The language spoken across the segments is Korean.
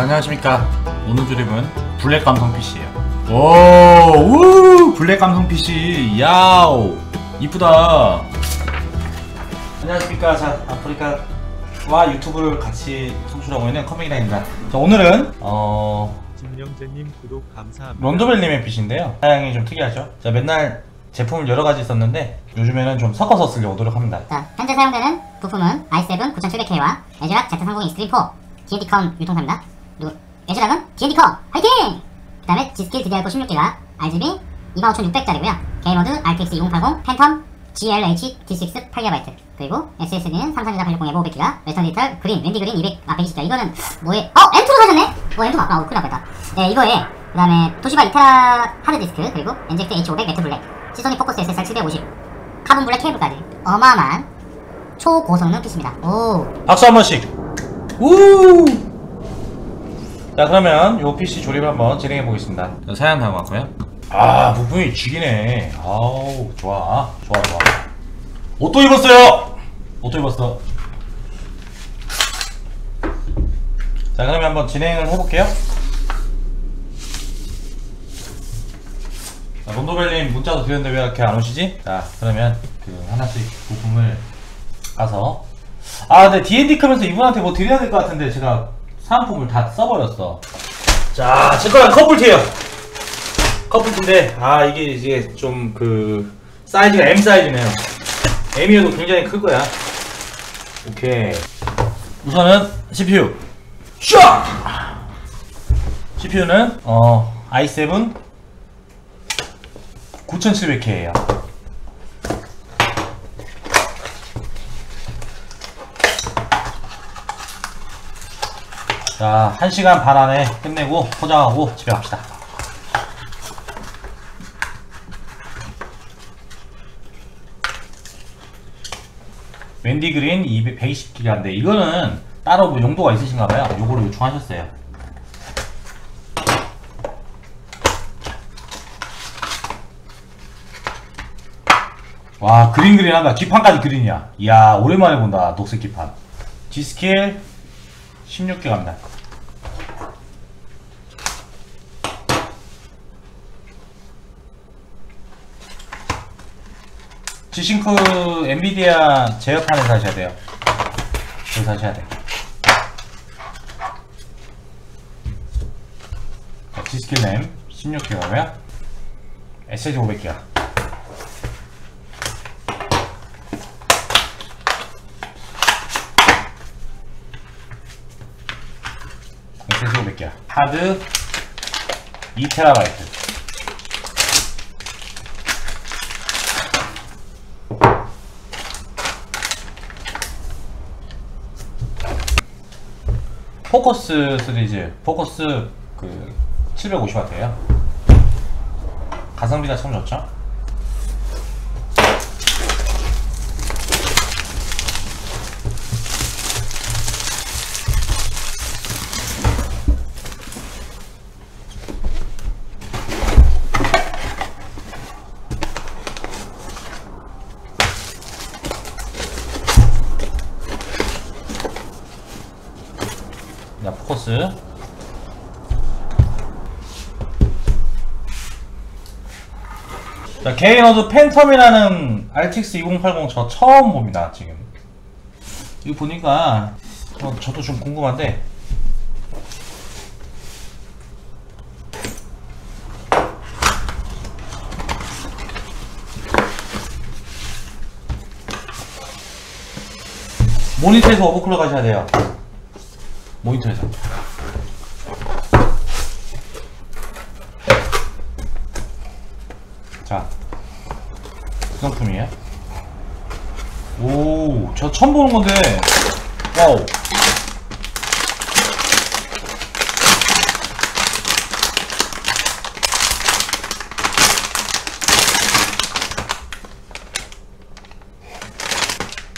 자, 안녕하십니까. 오늘 조립은 블랙 감성 PC예요. 오, 우, 블랙 감성 PC. 야오, 이쁘다. 안녕하십니까. 자, 아프리카 와 유튜브를 같이 송출하고 있는 커밍이라입니다. 자, 오늘은 어 김영재님 구독 감사합니다. 런더벨님의 핏인데요. 사양이 좀 특이하죠. 자, 맨날 제품을 여러 가지 썼는데 요즘에는 좀 섞어서 쓰려고 노력합니다. 자, 현재 사용되는 부품은 i7 9700K와 에즈락 Z390 익스트림 4 D&D컴 유통사입니다. 그리고 에즈락은 D&D컴 화이팅! 그 다음에 G스킬 DDR4 16기가 RGB 25600짜리고요. 게이머드 RTX 2080 팬텀 GLH D6 8GB 그리고 SSD는 삼성전자 860에 500기가 웨스턴 디지털 그린 웬디 그린 200 아 120기가 이거는 뭐에 어 M2로 사셨네? 어 M2 맞구나 어 큰일 났다 네 이거에 그 다음에 도시바 2테라 하드디스크 그리고 엔젝트 H500 매트 블랙 시소니 포커스 SSR 750 카본 블랙 케이블까지 어마어마한 초고성능 PC입니다. 오, 박수 한 번씩. 우! 자, 그러면 요 PC 조립 한번 진행해 보겠습니다. 사양 왔고요. 아, 부품이 죽이네. 아우, 좋아. 좋아, 좋아. 옷도 입었어요! 옷도 입었어. 자, 그러면 한번 진행을 해볼게요. 자, 론도벨님 문자도 드렸는데 왜 이렇게 안 오시지? 자, 그러면 그 하나씩 부품을 가서 아 근데 D&D 크면서 이분한테 뭐 드려야 될 것 같은데 제가 사은품을 다 써버렸어. 자 제거는 커플티에요. 커플티인데 아 이게 이제 좀 그 사이즈가 M 사이즈네요. M이어도 굉장히 클 거야. 오케이. 우선은 CPU 슈아 CPU는 어 i7 9700K예요 자, 1시간 반 안에 끝내고 포장하고 집에 갑시다. 웬디 그린 200, 120기가인데 이거는 따로 뭐 용도가 있으신가 봐요. 요거를 요청하셨어요. 와 그린 그린 한다. 기판까지 그린이야. 이야 오랜만에 본다. 녹색 기판. G스킬 16개 갑니다. 지싱크 엔비디아 제어판을 사셔야 돼요. 그거 사셔야 돼. 자, G스킬 램 16개가고요. SSD 500개가. SSD 500개야. 하드 2TB. 포커스 시리즈, 포커스 그 750W예요. 가성비가 참 좋죠. 자, 게이너드 팬텀이라는 RTX 2080 저 처음 봅니다, 지금. 이거 보니까, 어, 저도 좀 궁금한데, 모니터에서 오버클럭 하셔야 돼요. 모니터에서. 자, 구성품이에요. 오, 저 처음 보는 건데, 와우.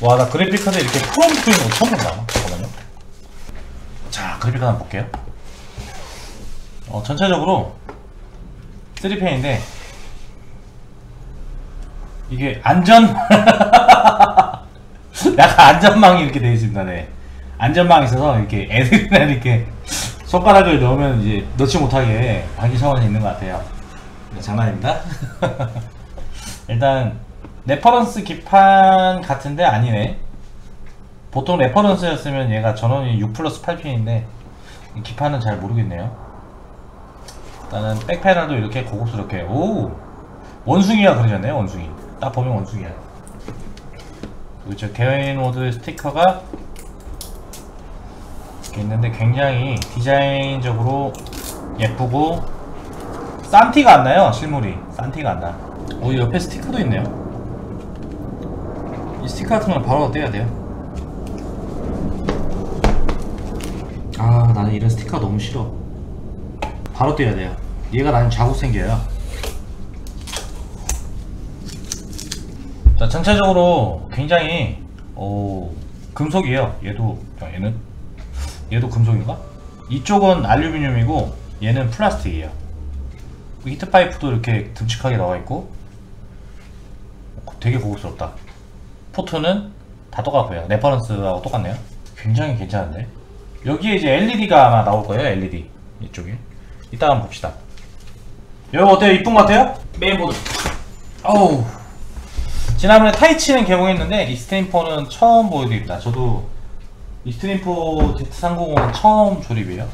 와, 나 그래픽 카드 이렇게 프롬프 있는 거 처음 본다. 잠깐만요. 자, 그래픽 한번 볼게요. 어, 전체적으로 3펜인데 이게 안전 약간 안전망이 이렇게 되어 있습니다. 네. 안전망이 있어서 이렇게 애들이나 이렇게 손가락을 넣으면 이제 넣지 못하게 방지 차원이 있는 것 같아요. 네, 장난입니다. 일단 레퍼런스 기판 같은데 아니네. 보통 레퍼런스였으면 얘가 전원이 6 플러스 8핀인데 기판은 잘 모르겠네요. 일단은 백패널도 이렇게 고급스럽게 오 원숭이가 그려졌네요 원숭이 딱 보면 원숭이야. 그리고 저 개인 모드 스티커가 이렇게 있는데 굉장히 디자인적으로 예쁘고 싼 티가 안 나요 실물이. 싼 티가 안나. 오 옆에 스티커도 있네요. 이 스티커 같은 거는 바로 떼야 돼요. 아 나는 이런 스티커 너무 싫어. 바로 떼야 돼요. 얘가 나는 자국 생겨요 자 전체적으로 굉장히 오 금속이에요. 얘도 자, 얘는? 얘도 금속인가? 이쪽은 알루미늄이고 얘는 플라스틱이에요. 그 히트 파이프도 이렇게 듬직하게 나와 있고 되게 고급스럽다. 포트는 다 똑같고요. 레퍼런스하고 똑같네요. 굉장히 괜찮은데? 여기에 이제 LED가 아마 나올 거예요 LED 이쪽에. 이따 한번 봅시다. 여러분 어때요? 이쁜 것 같아요? 메인보드 어우 지난번에 타이치는 개봉했는데 이스트림포는 처음 보여드립니다. 저도 이스트림포 Z390은 처음 조립이에요.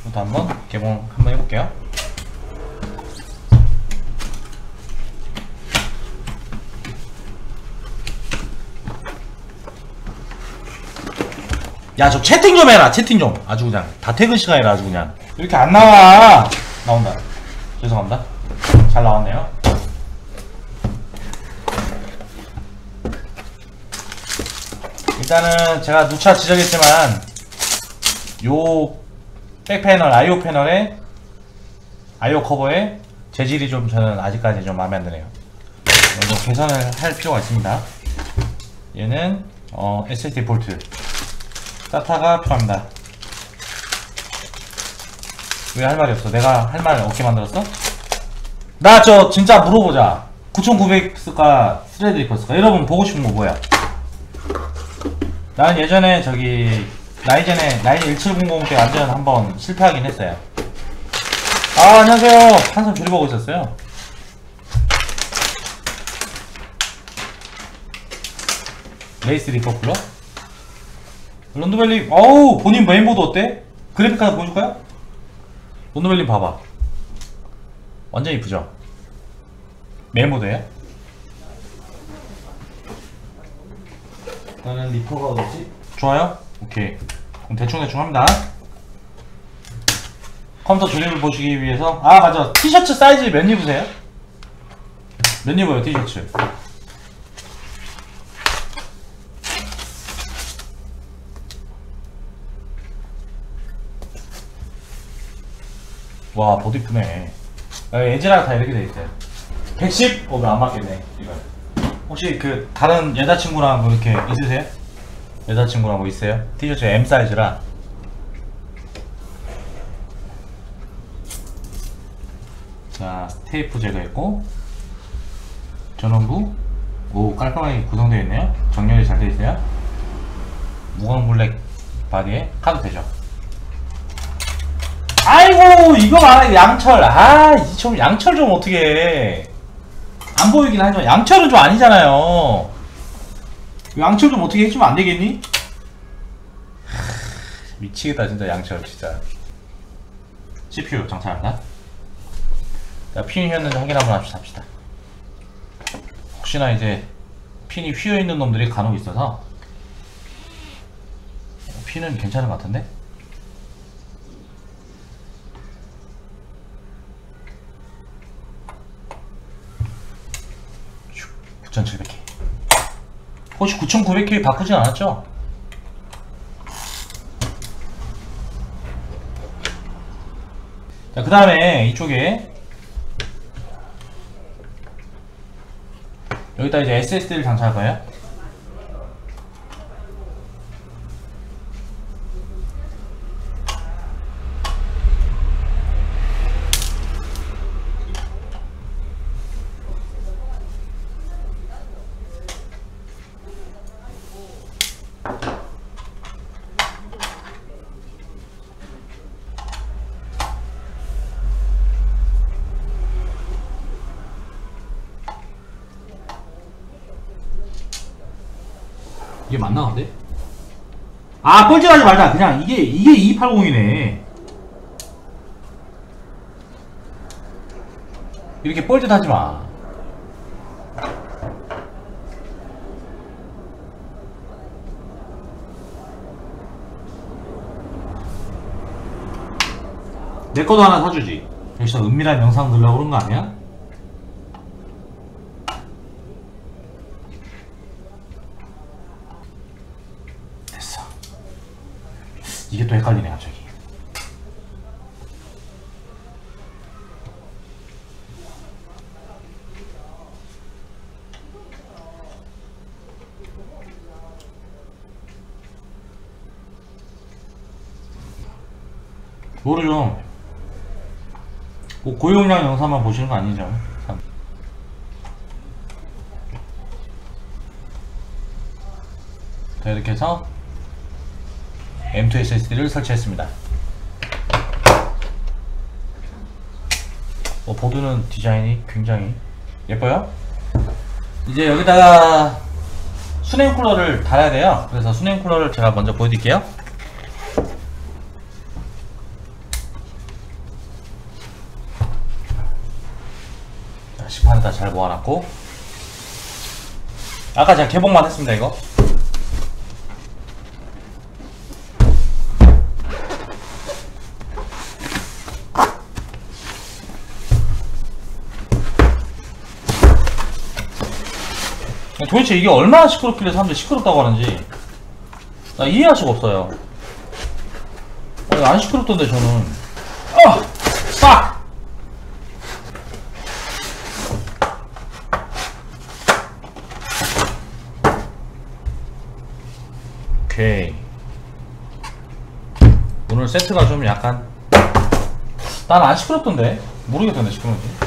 이것도 한번 개봉 한번 해볼게요. 야 저 채팅 좀 해라 채팅 좀. 아주 그냥. 다 퇴근 시간이라 아주 그냥. 이렇게 안 나와. 나온다. 죄송합니다. 잘 나왔네요 일단은 제가 누차 지적했지만 요 백패널 아이오 패널에 아이오 커버에 재질이 좀 저는 아직까지 좀 마음에 안 드네요 이거 개선을 할 필요가 있습니다 얘는 어, SSD 볼트 사타가 필요합니다 왜 할 말이 없어? 내가 할 말 없게 만들었어? 나 저 진짜 물어보자 9900 쓸까 스레드 리퍼 쓸까 여러분 보고 싶은 거 뭐야? 나는 예전에 저기 라이젠에 라이젠 1700 때 완전 한번 실패하긴 했어요 아 안녕하세요 한참 조립하고 있었어요 레이스 리퍼 쿨러 런드벨리 어우 본인 메인보드 어때? 그래픽 카드 보여줄까요? 런드벨리 봐봐 완전 이쁘죠? 메인보드에요? 나는 리퍼가 어디지? 좋아요? 오케이 그럼 대충대충 합니다 컴퓨터 조립을 보시기 위해서 아 맞아 티셔츠 사이즈 몇 입으세요? 몇 입어요 티셔츠? 와 이쁘네 아, 에지랑 다 이렇게 돼 있어요 110? 어, 왜안 맞겠네 이거 혹시 그 다른 여자친구랑 뭐 이렇게 있으세요? 여자친구랑 뭐 있어요? 티셔츠 M 사이즈라 자 테이프 제거했고 전원부 오 깔끔하게 구성되어 있네요 정렬이 잘 되어 있어요 무광 블랙 바디에 카드 되죠 아이고 이거 말해 양철 아이좀 양철 좀 어떻게 해. 안 보이긴 하지만 양철은 좀 아니잖아요. 양철 좀 어떻게 해주면 안 되겠니? 하, 미치겠다 진짜 양철 진짜. CPU 장착한다. 자 핀이 휘었는지 확인 한번 합시다 합시다. 혹시나 이제 핀이 휘어있는 놈들이 간혹 있어서. 핀은 괜찮은 것 같은데? 9,700K. 혹시 9,900K 바꾸진 않았죠? 자, 그 다음에 이쪽에 여기다 이제 SSD를 장착할 거예요. 이게 맞나 근데? 아 뻘짓하지 말자 그냥 이게 이게 2280이네 이렇게 뻘짓하지 마 내 거도 하나 사주지 여기서 은밀한 영상 넣으려고 그런 거 아니야? 이게 또 헷갈리네 갑자기 모르죠 뭐 고용량 영상만 보시는 거 아니죠 참. 자 이렇게 해서 M2 SSD를 설치했습니다. 어, 보드는 디자인이 굉장히 예뻐요. 이제 여기다가 수냉 쿨러를 달아야 돼요. 그래서 수냉 쿨러를 제가 먼저 보여드릴게요. 자, 식판에다 잘 모아놨고 아까 제가 개봉만 했습니다 이거 도대체 이게 얼마나 시끄럽길래 사람들이 시끄럽다고 하는지. 나 이해할 수가 없어요. 아니, 안 시끄럽던데 저는. 아! 싹! 오케이. 오늘 세트가 좀 약간 난 안 시끄럽던데? 모르겠던데 시끄러운지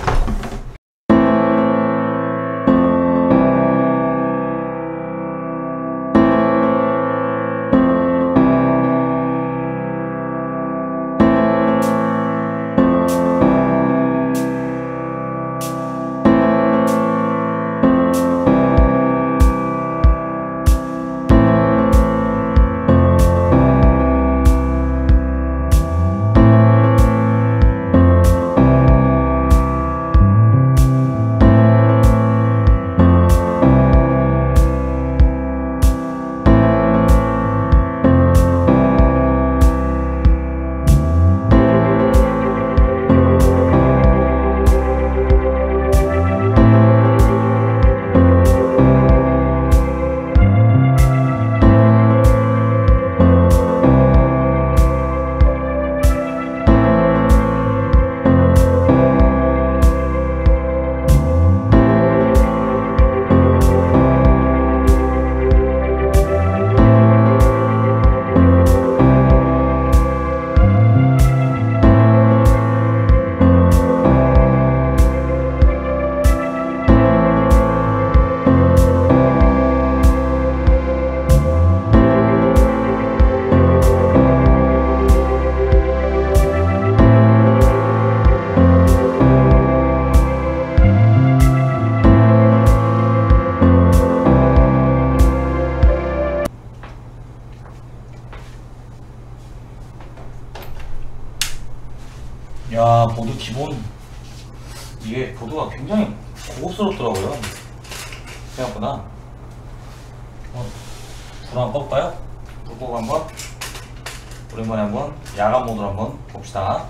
야 보드 기본. 이게 보드가 굉장히 고급스럽더라고요. 생각보다. 어, 불 한번 꺼볼까요? 불 끄고 한번 오랜만에 한번 야간 모드로 한번 봅시다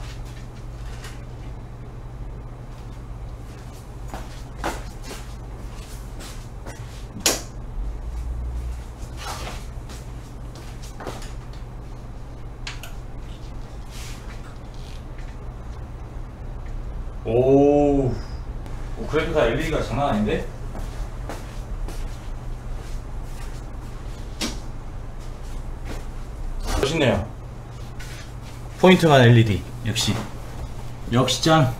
오, 오 그래픽카 LED가 장난 아닌데? 멋있네요. 포인트만 LED 역시 역시 짱.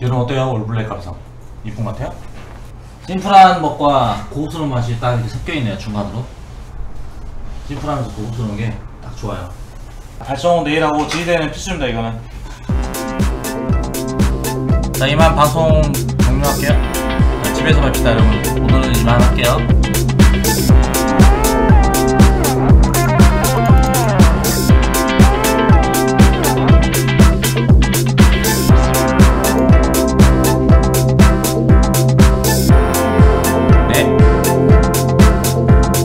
여러분 어때요? 올블랙 감성 이쁜 것 같아요? 심플한 것과 고급스러운 맛이 딱 이렇게 섞여 있네요 중간으로. 심플하면서 고급스러운 게 딱 좋아요. 발송 내일 하고 지휘되는 필수입니다 이거는. 자 이만 방송 종료할게요 자, 집에서 뵙시다 여러분 오늘은 이만 할게요 네.